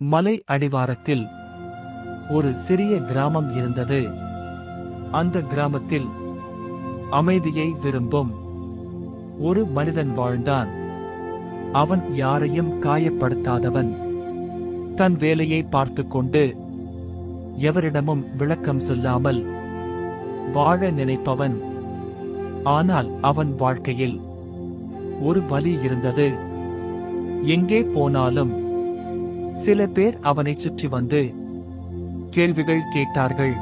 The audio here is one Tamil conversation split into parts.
மலை அடிவாரத்தில் ஒரு சிறிய கிராமம் இருந்தது. அந்த கிராமத்தில் அமைதியை விரும்பும் ஒரு மனிதன் வாழ்ந்தான். அவன் யாரையும் காயப்படுத்தாதவன். தன் வேலையை பார்த்து கொண்டு எவரிடமும் விளக்கம் சொல்லாமல் வாழ நினைப்பவன். ஆனால் அவன் வாழ்க்கையில் ஒரு வலி இருந்தது. எங்கே போனாலும் சில பேர் அவனைச் சுற்றி வந்து கேள்விகள் கேட்டார்கள்.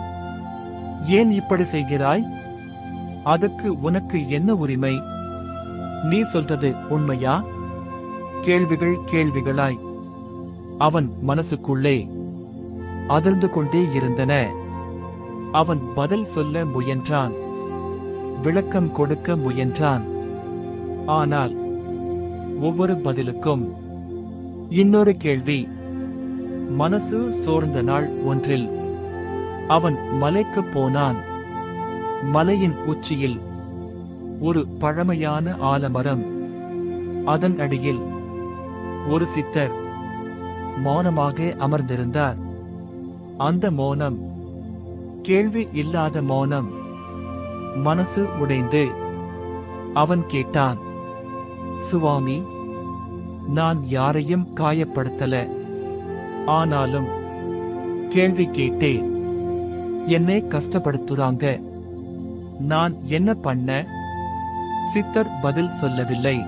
ஏன் இப்படி செய்கிறாய்? அதுக்கு உனக்கு என்ன உரிமை? நீ சொல்றது உண்மையா? கேள்விகள் கேள்விகளாய். அவன் மனசுக்குள்ளே அதிர்ந்து கொண்டே இருந்தன. அவன் பதில் சொல்ல முயன்றான். விளக்கம் கொடுக்க முயன்றான். ஆனால் ஒவ்வொரு பதிலுக்கும் இன்னொரு கேள்வி மனசு சோர்ந்த நாள் ஒன்றில் அவன் மலைக்குப் போனான். மலையின் உச்சியில் ஒரு பழமையான ஆலமரம். அதன் அடியில் ஒரு சித்தர் மௌனமாக அமர்ந்திருந்தார். அந்த மௌனம் கேள்வி இல்லாத மௌனம். மனசு உடைந்து அவன் கேட்டான் சுவாமி நான் யாரையும் காயப்படுத்தல. ஆனாலும் கேள்வி கேட்டேன் என்னை கஷ்டப்படுத்துறாங்க? நான் என்ன பண்ண? சித்தர் பதில் சொல்லவில்லை.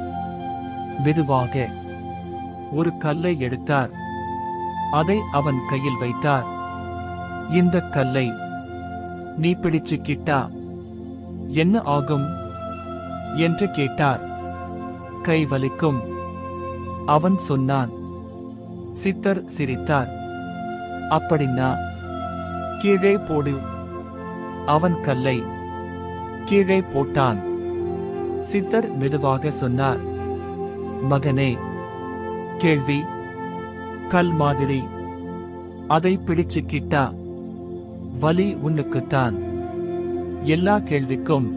மெதுவாக ஒரு கல்லை எடுத்தார். அதை அவன் கையில் வைத்தார். இந்த கல்லை நீ பிடிச்சுக்கிட்டா என்ன ஆகும்? என்று கேட்டார். கை வலிக்கும் அவன் சொன்னான். சித்தர் சிரித்தார். அப்படின்னா கீழே போடு. அவன் கல்லை. கீழே போட்டான். சித்தர் மெதுவாக சொன்னார். மகனே. கேள்வி. கல் மாதிரி. அதை பிடிச்சுக்கிட்டா வலி உன்னுக்குத்தான். எல்லா கேள்விக்கும்.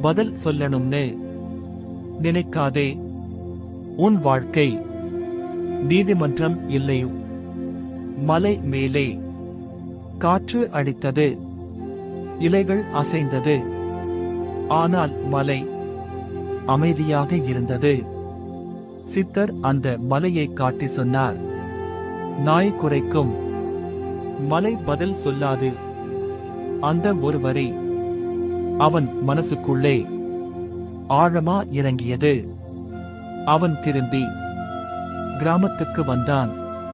பதில் சொல்லணும்னு. நினைக்காதே. உன் வாழ்க்கை. நீதிமன்றம் இல்லை. மலை மேலே. காற்று அடித்தது. இலைகள் அசைந்தது. ஆனால் மலை அமைதியாக இருந்தது. சித்தர் அந்த மலையை காட்டி சொன்னார் நாய் குறைக்கும் மலை பதில் சொல்லாது. அந்த ஒரு வரி அவன் மனசுக்குள்ளே ஆழமா இறங்கியது. அவன் திரும்பி கிராமத்துக்கு வந்தான்.